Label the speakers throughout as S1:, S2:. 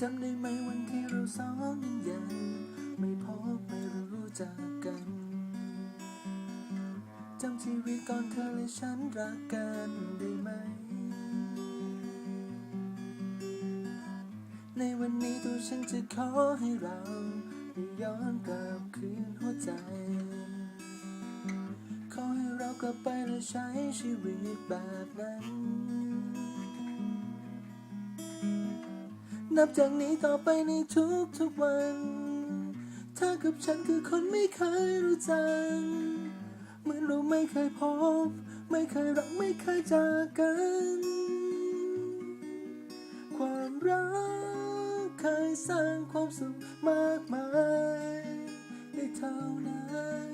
S1: จำได้ไหมวันที่เราสองยังไม่พบไม่รู้จักกันจำชีวิตก่อนเธอและฉันรักกันได้ไหม ในวันนี้ตัวฉันจะขอให้เราได้ย้อนกลับคืนหัวใจ ขอให้เรากลับไปและใช้ชีวิตแบบนั้น นับจากนี้ต่อไปในทุกทุกวัน เธอกับฉันคือคนไม่เคยรู้จักเหมือนเราไม่เคยพบ ไม่เคยรักไม่เคยจากกัน ความรักเคยสร้างความสุขมากมายได้เท่านั้น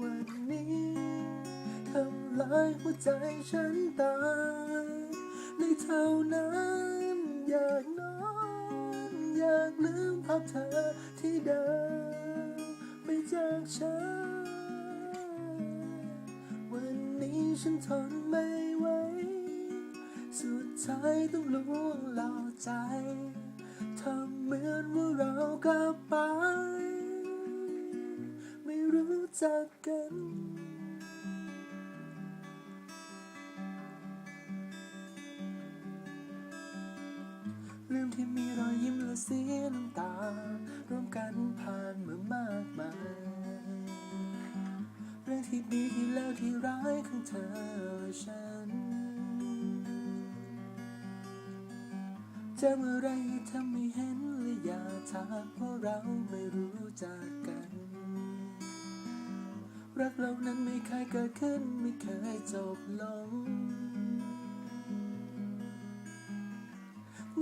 S1: วันนี้ทำลายหัวใจฉันตายได้เท่านั้น เธอที่เดินไปจากฉัน วันนี้ฉันทนไม่ไหว สุดท้ายต้องลวงหลอกใจ ทำเหมือนว่าเรากลับไป ไม่รู้จักกัน ร่วมกันผ่านมามากมายเรื่องที่ดีที่แล้วที่ร้ายของเธอและฉันจะเมื่อไรเธอไม่เห็นและอย่าทักเพราะเราไม่รู้จักกัน รักเรานั้นไม่เคยเกิดขึ้นไม่เคยจบลง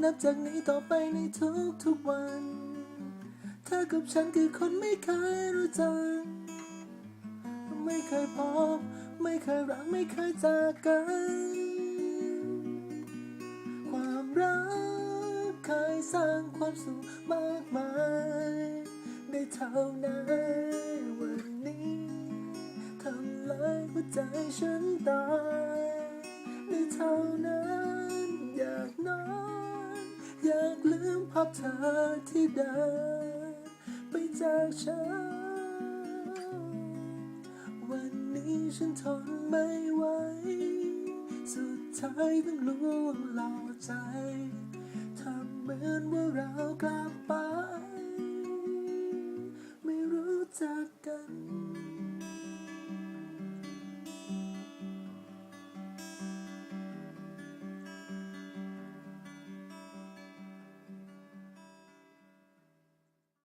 S1: นับจากนี้ต่อไปในทุกทุกๆวัน ธอกับฉันคือคนไม่เคยรู้จัก ไม่เคยพบ ไม่เคยรัก ไม่เคยจากกัน ความรักเคยสร้างความสุขมากมาย ได้เท่านั้นวันนี้ทำลายหัวใจฉันตายได้เท่านั้น อยากนอน อยากลืมภาพเธอที่เดิน จากฉัน วันนี้ฉันทนไม่ไหว สุดท้ายต้องลวงหลอกใจ ทำเหมือน